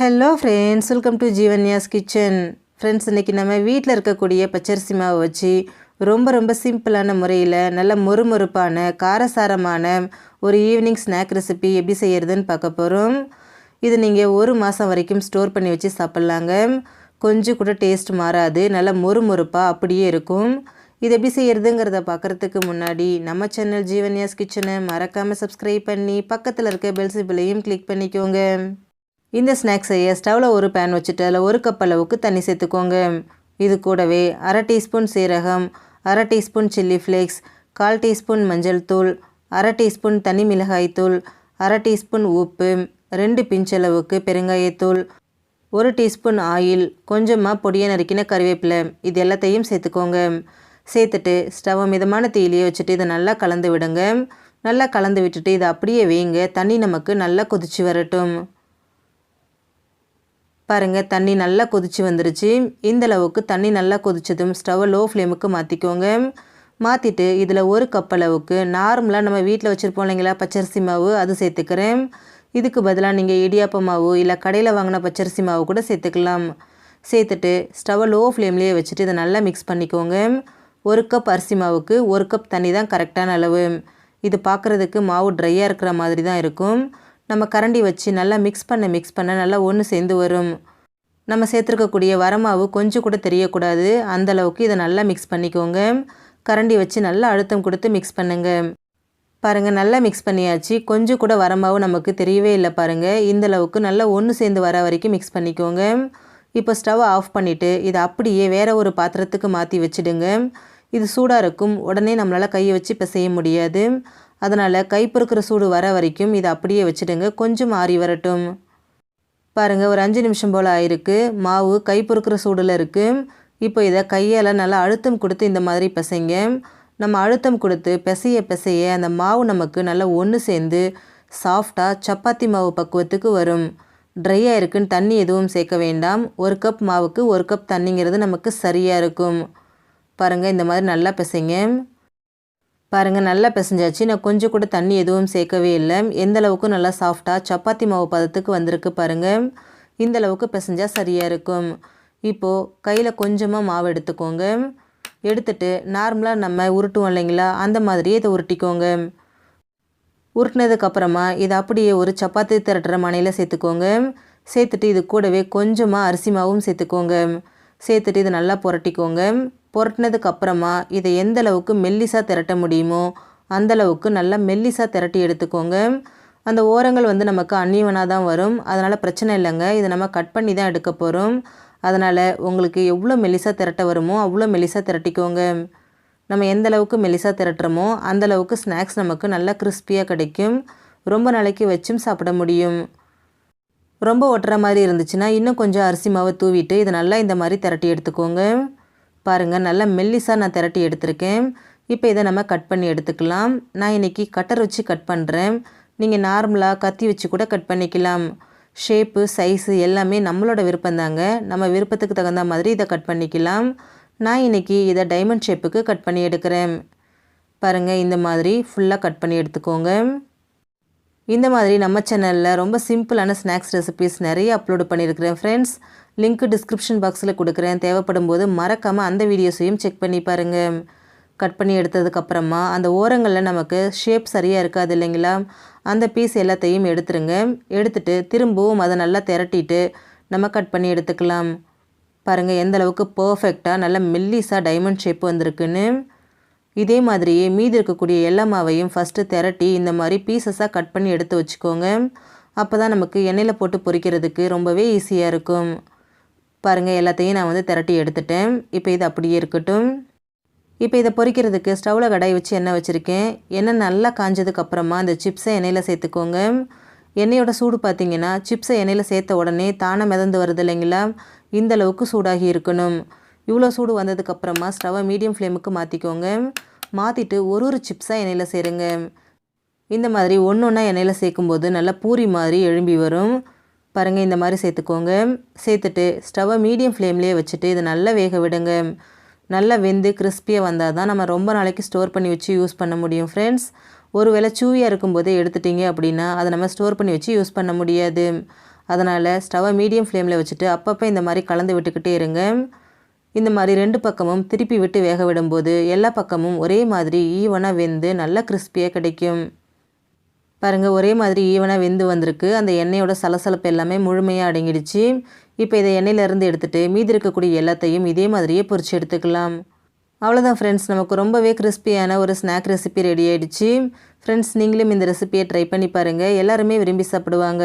Hello friends welcome to Jeevanya's kitchen friends இன்றைக்கி நம்ம வீட்டில் இருக்கக்கூடிய பச்சரிசி மாவை வச்சு ரொம்ப ரொம்ப சிம்பிளான முறையில் நல்ல மொறுமொறுப்பான காரசாரமான ஒரு ஈவினிங் ஸ்நாக் ரெசிபி எப்படி செய்கிறதுன்னு பார்க்க போகிறோம் இது நீங்கள் ஒரு மாதம் வரைக்கும் ஸ்டோர் பண்ணி வச்சு சாப்பிட்லாங்க. கொஞ்சம் கூட டேஸ்ட் மாறாது நல்ல மொறுமொறுப்பாக அப்படியே இருக்கும். இது எப்படி செய்கிறதுங்கிறத பார்க்குறதுக்கு முன்னாடி நம்ம சேனல் ஜீவன்யாஸ் கிச்சனை மறக்காமல் சப்ஸ்கிரைப் பண்ணி பக்கத்தில் இருக்க பெல் சிப்பிலையும் கிளிக் பண்ணிக்கோங்க. இந்த ஸ்நாக்ஸ் செய்ய ஸ்டவ்வில் ஒரு பேன் வச்சுட்டு அதில் ஒரு கப் அளவுக்கு தண்ணி சேர்த்துக்கோங்க. இது கூடவே அரை டீஸ்பூன் சீரகம் அரை டீஸ்பூன் சில்லி ஃப்ளேக்ஸ் கால் டீஸ்பூன் மஞ்சள் தூள் அரை டீஸ்பூன் தனி மிளகாய் தூள் அரை டீஸ்பூன் உப்பு ரெண்டு பிஞ்ச் அளவுக்கு பெருங்காயத்தூள் ஒரு டீஸ்பூன் ஆயில் கொஞ்சமாக பொடியை நறுக்கின கருவேப்பிலை இது எல்லாத்தையும் சேர்த்துக்கோங்க. சேர்த்துட்டு ஸ்டவ்வை மிதமான தீயிலேயே வச்சுட்டு இதை நல்லா கலந்து விடுங்க. நல்லா கலந்து விட்டுட்டு இதை அப்படியே வேங்க. தண்ணி நமக்கு நல்லா கொதிச்சு வரட்டும். பாருங்கள் தண்ணி நல்லா கொதிச்சு வந்துருச்சு. இந்த அளவுக்கு தண்ணி நல்லா கொதிச்சதும் ஸ்டவ்வை லோ ஃப்ளேமுக்கு மாற்றிக்கோங்க மாற்றிட்டு இதில் ஒரு கப் அளவுக்கு நார்மலாக நம்ம வீட்டில் வச்சுருப்போம் இல்லைங்களா பச்சரிசி மாவு அது சேர்த்துக்கிறேன். இதுக்கு பதிலாக நீங்கள் இடியாப்ப மாவு இல்லை கடையில் வாங்கின பச்சரிசி மாவு கூட சேர்த்துக்கலாம். சேர்த்துட்டு ஸ்டவ்வை லோ ஃப்ளேம்லேயே வச்சுட்டு இதை நல்லா மிக்ஸ் பண்ணிக்கோங்க. ஒரு கப் அரிசி மாவுக்கு ஒரு கப் தண்ணி தான் கரெக்டான அளவு. இது பார்க்குறதுக்கு மாவு ட்ரையாக இருக்கிற மாதிரி தான் இருக்கும். நம்ம கரண்டி வச்சு நல்லா மிக்ஸ் பண்ண மிக்ஸ் பண்ண நல்லா ஒன்று சேர்ந்து வரும். நம்ம சேர்த்துருக்கக்கூடிய வரமாவு கொஞ்சம் கூட தெரியக்கூடாது. அந்தளவுக்கு இதை நல்லா மிக்ஸ் பண்ணிக்கோங்க. கரண்டி வச்சு நல்லா அழுத்தம் கொடுத்து மிக்ஸ் பண்ணுங்கள் பாருங்கள் நல்லா மிக்ஸ் பண்ணியாச்சு. கொஞ்சம் கூட வரமாவு நமக்கு தெரியவே இல்லை பாருங்கள் இந்தளவுக்கு நல்லா ஒன்று சேர்ந்து வர வரைக்கும் மிக்ஸ் பண்ணிக்கோங்க. இப்போ ஸ்டவ் ஆஃப் பண்ணிவிட்டு இதை அப்படியே வேறு ஒரு பாத்திரத்துக்கு மாற்றி வச்சுடுங்க. இது சூடாக இருக்கும். உடனே நம்மளால் கையை வச்சு இப்போ செய்ய முடியாது. அதனால் கை சூடு வர வரைக்கும் இதை அப்படியே வச்சுடுங்க. கொஞ்சம் ஆறி வரட்டும். பாருங்கள் ஒரு அஞ்சு நிமிஷம் போல் ஆயிருக்கு. மாவு கை பொறுக்கிற சூடில் இருக்குது இப்போ இதை கையால் நல்லா அழுத்தம் கொடுத்து இந்த மாதிரி பிசைங்க. நம்ம அழுத்தம் கொடுத்து பிசைய பிசைய அந்த மாவு நமக்கு நல்லா ஒன்று சேர்ந்து சாஃப்டாக சப்பாத்தி மாவு பக்குவத்துக்கு வரும். ட்ரையாக இருக்குன்னு தண்ணி எதுவும் சேர்க்க வேண்டாம். ஒரு கப் மாவுக்கு ஒரு கப் தண்ணிங்கிறது நமக்கு சரியாக இருக்கும். பாருங்கள் இந்த மாதிரி நல்லா பிசைங்க. பாருங்கள் நல்லா பிசைஞ்சாச்சு. நான் கொஞ்சம் கூட தண்ணி எதுவும் சேர்க்கவே இல்லை. எந்த அளவுக்கு நல்லா சாஃப்டாக சப்பாத்தி மாவு பதத்துக்கு வந்திருக்கு பாருங்கள் இந்த அளவுக்கு பிசைஞ்சால் சரியாக இருக்கும். இப்போது கையில் கொஞ்சமாக மாவு எடுத்துக்கோங்க. எடுத்துட்டு நார்மலாக நம்ம உருட்டுவோம் இல்லைங்களா அந்த மாதிரியே இதை உருட்டிக்கோங்க. உருட்டினதுக்கப்புறமா இதை அப்படியே ஒரு சப்பாத்தி திரட்டுற மனையில் சேர்த்துக்கோங்க. சேர்த்துட்டு இது கூடவே கொஞ்சமாக அரிசி மாவும் சேர்த்துக்கோங்க. சேர்த்துட்டு இதை நல்லா புரட்டிக்கோங்க. புரட்டினதுக்கு அப்புறமா இதை எந்த அளவுக்கு மெல்லிசாக திரட்ட முடியுமோ அந்த அளவுக்கு நல்லா மெல்லிசாக திரட்டி எடுத்துக்கோங்க. அந்த ஓரங்கள் வந்து நமக்கு அன்னியவனாக தான் வரும். அதனால் பிரச்சனை இல்லைங்க. இதை நம்ம கட் பண்ணி தான் எடுக்க போகிறோம் அதனால் உங்களுக்கு எவ்வளோ மெலிசாக திரட்ட வருமோ அவ்வளோ மெல்லிசாக திரட்டிக்கோங்க. நம்ம எந்த அளவுக்கு மெலிசாக திரட்டுறோமோ அந்தளவுக்கு ஸ்நாக்ஸ் நமக்கு நல்லா கிறிஸ்பியாக கிடைக்கும். ரொம்ப நாளைக்கு வச்சும் சாப்பிட முடியும். ரொம்ப ஒட்டுற மாதிரி இருந்துச்சுன்னா இன்னும் கொஞ்சம் அரிசி மாவை தூவிட்டு இதை நல்லா இந்த மாதிரி திரட்டி எடுத்துக்கோங்க. பாருங்கள் நல்லா மெல்லிசாக நான் திரட்டி எடுத்திருக்கேன். இப்போ இதை நம்ம கட் பண்ணி எடுத்துக்கலாம். நான் இன்றைக்கி கட்டர் வச்சு கட் பண்ணுறேன் நீங்கள் நார்மலாக கத்தி வச்சு கூட கட் பண்ணிக்கலாம். ஷேப்பு சைஸு எல்லாமே நம்மளோட விருப்பம் தாங்க. நம்ம விருப்பத்துக்கு தகுந்த மாதிரி இதை கட் பண்ணிக்கலாம். நான் இன்றைக்கி இதை டைமண்ட் ஷேப்புக்கு கட் பண்ணி எடுக்கிறேன். பாருங்கள் இந்த மாதிரி ஃபுல்லாக கட் பண்ணி எடுத்துக்கோங்க. இந்த மாதிரி நம்ம சேனலில் ரொம்ப சிம்பிளான ஸ்நாக்ஸ் ரெசிபீஸ் நிறைய அப்லோடு பண்ணியிருக்கிறேன். ஃப்ரெண்ட்ஸ் லிங்க்கு டிஸ்கிரிப்ஷன் பாக்ஸில் கொடுக்குறேன். தேவைப்படும் போது மறக்காமல் அந்த வீடியோஸையும் செக் பண்ணி பாருங்கள் கட் பண்ணி எடுத்ததுக்கப்புறமா அந்த ஓரங்களில் நமக்கு ஷேப் சரியாக இருக்காது இல்லைங்களா? அந்த பீஸ் எல்லாத்தையும் எடுத்துருங்க. எடுத்துட்டு திரும்பவும் அதை நல்லா திரட்டிட்டு நம்ம கட் பண்ணி எடுத்துக்கலாம். பாருங்கள் எந்த அளவுக்கு பர்ஃபெக்டாக நல்ல மெல்லிஸாக டைமண்ட் ஷேப் வந்திருக்குன்னு. இதே மாதிரியே மீதி இருக்கக்கூடிய எல்லா மாவையும் ஃபஸ்ட்டு திரட்டி இந்த மாதிரி பீசஸாக கட் பண்ணி எடுத்து வச்சுக்கோங்க. அப்போ தான் நமக்கு எண்ணெயில் போட்டு பொரிக்கிறதுக்கு ரொம்பவே ஈஸியாக இருக்கும். பாருங்கள் எல்லாத்தையும் நான் வந்து திரட்டி எடுத்துட்டேன். இப்போ இது அப்படியே இருக்கட்டும். இப்போ இதை பொரிக்கிறதுக்கு ஸ்டவ்வில் கடாய் வச்சு எண்ணெய் வச்சுருக்கேன். எண்ணெய் நல்லா காஞ்சதுக்கப்புறமா அந்த சிப்ஸை எண்ணெயில் சேர்த்துக்கோங்க. எண்ணெயோட சூடு பார்த்தீங்கன்னா சிப்ஸை எண்ணெயில் சேர்த்த உடனே தானே மிதந்து வருது இல்லைங்களா? இந்த அளவுக்கு சூடாகி இருக்கணும். இவ்வளோ சூடு வந்ததுக்கப்புறமா ஸ்டவ்வை மீடியம் ஃப்ளேமுக்கு மாற்றிக்கோங்க மாற்றிட்டு ஒரு ஒரு சிப்ஸாக எண்ணெயில் சேருங்க. இந்த மாதிரி ஒன்று ஒன்றா எண்ணெயில் சேர்க்கும்போது நல்லா பூரி மாதிரி எழும்பி வரும். பாருங்கள் இந்த மாதிரி சேர்த்துக்கோங்க சேர்த்துட்டு ஸ்டவ்வை மீடியம் ஃப்ளேம்லேயே வச்சுட்டு இதை நல்லா வேக விடுங்க. நல்லா வெந்து கிறிஸ்பியாக வந்தால் தான் நம்ம ரொம்ப நாளைக்கு ஸ்டோர் பண்ணி வச்சு யூஸ் பண்ண முடியும் ஃப்ரெண்ட்ஸ். ஒரு வேளை சூவியாக இருக்கும்போதே எடுத்துட்டிங்க அப்படின்னா அதை நம்ம ஸ்டோர் பண்ணி வச்சு யூஸ் பண்ண முடியாது. அதனால் ஸ்டவ்வை மீடியம் ஃப்ளேமில் வச்சுட்டு அப்பப்போ இந்த மாதிரி கலந்து விட்டுக்கிட்டே இருங்க. இந்த மாதிரி ரெண்டு பக்கமும் திருப்பி விட்டு வேக விடும்போது எல்லா பக்கமும் ஒரே மாதிரி ஈவனாக வெந்து நல்லா கிறிஸ்பியாக கிடைக்கும். பாருங்கள் ஒரே மாதிரி ஈவனாக வெந்து வந்திருக்கு. அந்த எண்ணெயோட சலசலப்பு எல்லாமே முழுமையாக அடங்கிடுச்சு. இப்போ இதை எண்ணெயிலேருந்து எடுத்துகிட்டு மீதி இருக்கக்கூடிய எல்லாத்தையும் இதே மாதிரியே பொறிச்சு எடுத்துக்கலாம். அவ்வளோதான் ஃப்ரெண்ட்ஸ் நமக்கு ரொம்பவே கிறிஸ்பியான ஒரு ஸ்நாக் ரெசிபி ரெடி ஆகிடுச்சு ஃப்ரெண்ட்ஸ் நீங்களும் இந்த ரெசிபியை ட்ரை பண்ணி பாருங்கள் எல்லாருமே விரும்பி சாப்பிடுவாங்க.